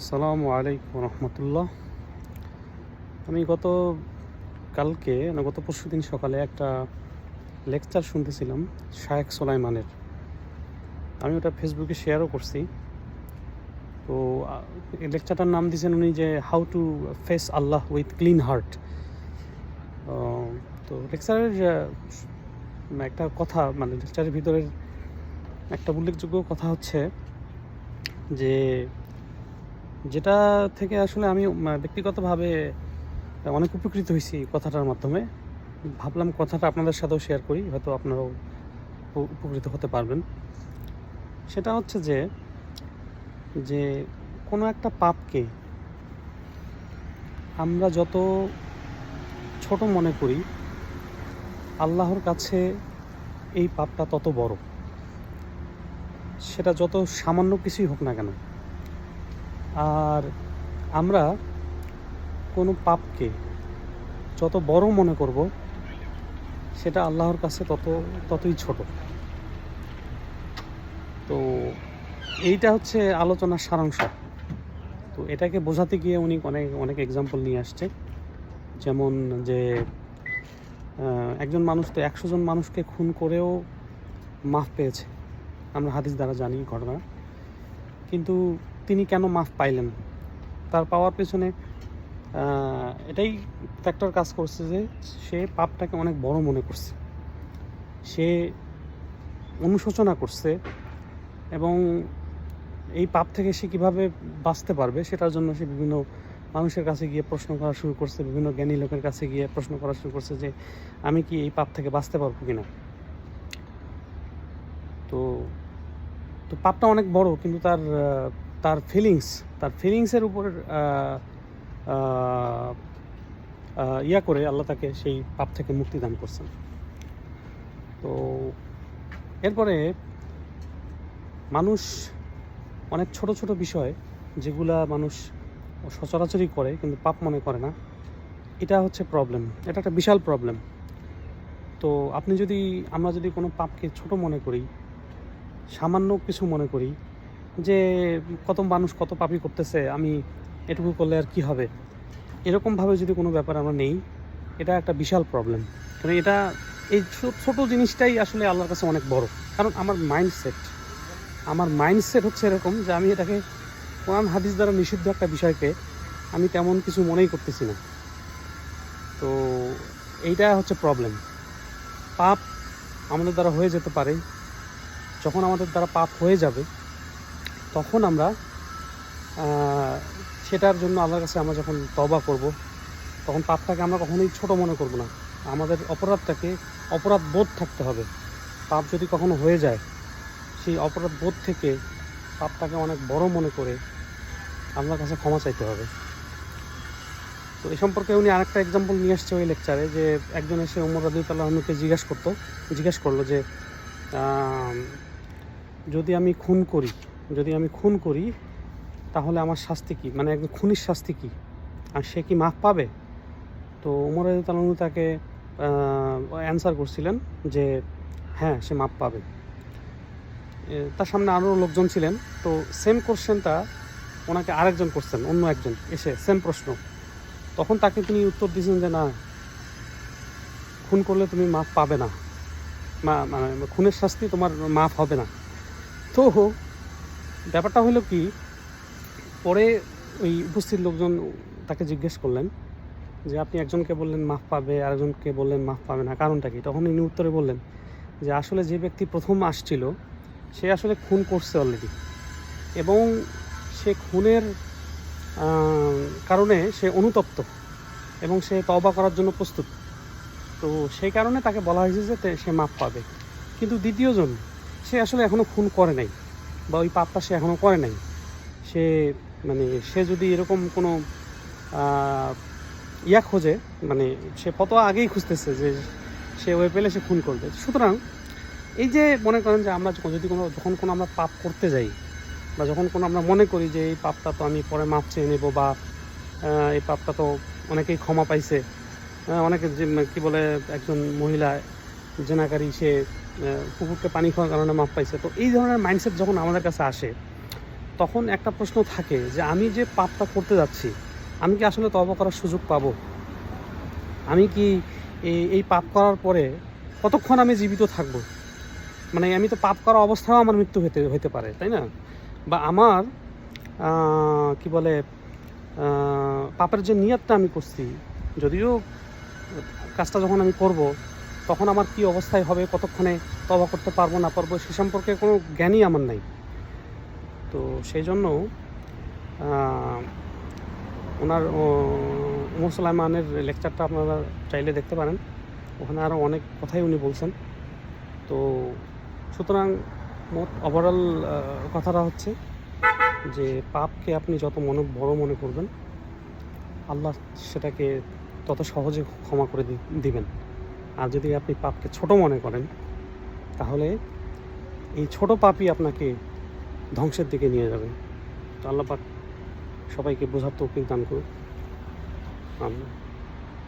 আসসালামু আলাইকুম রহমতুল্লাহ। আমি গত কালকে গত পরশু দিন সকালে একটা লেকচার শুনতেছিলাম শায়েক সোলাইমানের। আমি ওটা ফেসবুকে শেয়ারও করছি। তো এই লেকচারটার নাম দিয়েছেন উনি যে how to face Allah with clean heart তো লেকচারের একটা কথা মানে লেকচারের ভিতরের একটা উল্লেখযোগ্য কথা হচ্ছে যে যেটা থেকে আসলে আমি ব্যক্তিগতভাবে অনেক উপকৃত হয়েছি কথাটার মাধ্যমে। ভাবলাম কথাটা আপনাদের সাথেও শেয়ার করি, হয়তো আপনারাও উপকৃত হতে পারবেন। সেটা হচ্ছে যে যে কোনো একটা পাপকে আমরা যত ছোট মনে করি, আল্লাহর কাছে এই পাপটা তত বড়। সেটা যত সামান্য কিছুই হোক না কেন আর আমরা কোনো পাপকে যত বড় মনে করব, সেটা আল্লাহর কাছে তত, ততই ছোট। তো এইটা হচ্ছে আলোচনার সারাংশ। তো এটাকে বোঝাতে গিয়ে উনি অনেক অনেক এক্সাম্পল নিয়ে আসছে। যেমন যে একজন মানুষ তো একশো জন মানুষকে খুন করেও মাফ পেয়েছে। আমরা হাদিস দ্বারা জানি ঘটনা। কিন্তু তিনি কেন মাফ পাইলেন? তার পাওয়ার পেছনে এটাই ফ্যাক্টর কাজ করছে যে সে পাপটাকে অনেক বড় মনে করছে। সে অনুশোচনা করছে এবং এই পাপ থেকে সে কীভাবে বাঁচতে পারবে সেটার জন্য সে বিভিন্ন মানুষের কাছে গিয়ে প্রশ্ন করা শুরু করছে, বিভিন্ন জ্ঞানী লোকের কাছে গিয়ে প্রশ্ন করা শুরু করছে যে আমি কি এই পাপ থেকে বাঁচতে পারব কিনা? তো তো পাপটা অনেক বড়, কিন্তু তার তার ফিলিংস তার ফিলিংসের উপর ইয়া করে আল্লাহ তাকে সেই পাপ থেকে মুক্তি দান করছেন। তো এরপরে মানুষ অনেক ছোট ছোট বিষয় যেগুলা মানুষ সচরাচরই করে, কিন্তু পাপ মনে করে না। এটা হচ্ছে প্রবলেম এটা একটা বিশাল প্রবলেম তো আপনি যদি, আমরা যদি কোনো পাপকে ছোট মনে করি, সামান্য কিছু মনে করি যে কত মানুষ কত পাপি করতেছে, আমি এটুকু করলে আর কি হবে? এরকমভাবে যদি কোনো ব্যাপার আমরা নেই, এটা একটা বিশাল প্রবলেম কারণ এটা, এই ছোট জিনিসটাই আসলে আল্লাহর কাছে অনেক বড়। কারণ আমার মাইন্ডসেট আমার মাইন্ডসেট হচ্ছে এরকম যে আমি এটাকে কোরআন, হাদিস দ্বারা নিষিদ্ধ একটা বিষয়কে আমি তেমন কিছু মনেই করতেছি না। তো এইটা হচ্ছে প্রবলেম পাপ আমাদের দ্বারা হয়ে যেতে পারে, যখন আমাদের দ্বারা পাপ হয়ে যাবে তখন আমরা সেটার জন্য আল্লাহর কাছে আমরা যখন তবা করব, তখন পাপটাকে আমরা কখনোই ছোট মনে করব না। আমাদের অপরাধটাকে অপরাধ বোধ থাকতে হবে। পাপ যদি কখনো হয়ে যায়, সেই অপরাধ বোধ থেকে পাপটাকে অনেক বড় মনে করে আল্লাহর কাছে ক্ষমা চাইতে হবে। তো এই সম্পর্কে উনি আরেকটা এক্সাম্পল নিয়ে আসছে ওই লেকচারে যে একজন এসে উমর রাদিউতাল্লাহনুকে জিজ্ঞেস করতো, জিজ্ঞেস করল যে যদি আমি খুন করি যদি আমি খুন করি, তাহলে আমার শাস্তি কী? মানে একজন খুনির শাস্তি কী? আর সে কি মাফ পাবে? তো উমর তালু তাকে অ্যান্সার করছিলেন যে হ্যাঁ সে মাপ পাবে। তার সামনে আরও লোকজন ছিলেন। তো সেম কোশ্চেনটা ওনাকে আরেকজন করছেন, অন্য একজন। এসে সেম প্রশ্ন। তখন তাকে তিনি উত্তর দিয়েছেন যে, না, খুন করলে তুমি মাফ পাবে না। মানে খুনের শাস্তি তোমার মাফ হবে না। তো ব্যাপারটা হলো কি, পরে ওই উপস্থিত লোকজন তাকে জিজ্ঞেস করলেন যে, আপনি একজনকে বললেন মাফ পাবে, আরেকজনকে বললেন মাফ পাবে না, কারণটা কি? তখন ইনি উত্তরে বললেন যে, আসলে যে ব্যক্তি প্রথম আসছিল, সে আসলে খুন করছে অলরেডি এবং সে খুনের কারণে সে অনুতপ্ত এবং সে তবা করার জন্য প্রস্তুত। তো সেই কারণে তাকে বলা হয়েছে যে সে মাপ পাবে। কিন্তু দ্বিতীয়জন, সে আসলে এখনও খুন করে নাই। বা ওই পাপটা সে এখনও করে নাই। সে মানে সে যদি এরকম কোনো ইয়া খোঁজে মানে সে কত আগেই খুঁজতেছে যে সে ওয়ে পেলে সে খুন করবে। সুতরাং এই যে মনে করেন যে আমরা যদি কোনো, যখন কোনো আমরা পাপ করতে যাই বা যখন কোনো আমরা মনে করি যে এই পাপটা তো আমি পরে মাপ চেয়ে নেব বা এই পাপটা তো অনেকেই ক্ষমা পাইছে। অনেকে যে, কী বলে, একজন মহিলা, জেনাকারী, সে কুকুরকে পানি খাওয়ার কারণে মাপ পাইছে। তো এই ধরনের মাইন্ডসেট যখন আমাদের কাছে আসে, তখন একটা প্রশ্ন থাকে যে, আমি যে পাপটা করতে যাচ্ছি, আমি কি আসলে তবা করার সুযোগ পাবো? আমি কি এই পাপ করার পরে কতক্ষণ আমি জীবিত থাকব? মানে আমি তো পাপ করা অবস্থাও আমার মৃত্যু হতে হতে পারে, তাই না? বা আমার কি বলে পাপের যে নিয়তটা আমি করছি, যদিও কাজটা যখন আমি করব তখন আমার কি অবস্থায় হবে, কতক্ষণে তবা করতে পারব না পারব, সে সম্পর্কে কোনো জ্ঞানই আমার নাই। তো সেই জন্য ওনার উমর সুলাইমানের লেকচারটা আপনারা চাইলে দেখতে পারেন। ওখানে আরও অনেক কথাই উনি বলছেন। তো সুতরাং মোট ওভারঅল কথাটা হচ্ছে যে, পাপকে আপনি যত মনে, বড় মনে করবেন, আল্লাহ সেটাকে তত সহজে ক্ষমা করে দিবেন। আর যদি আপনি পাপকে ছোট মনে করেন, তাহলে এই ছোট পাপই আপনাকে ধ্বংসের দিকে নিয়ে যাবে। তো আল্লাহ পাক সবাইকে বোঝার তৌফিক দান করুক। আমিন।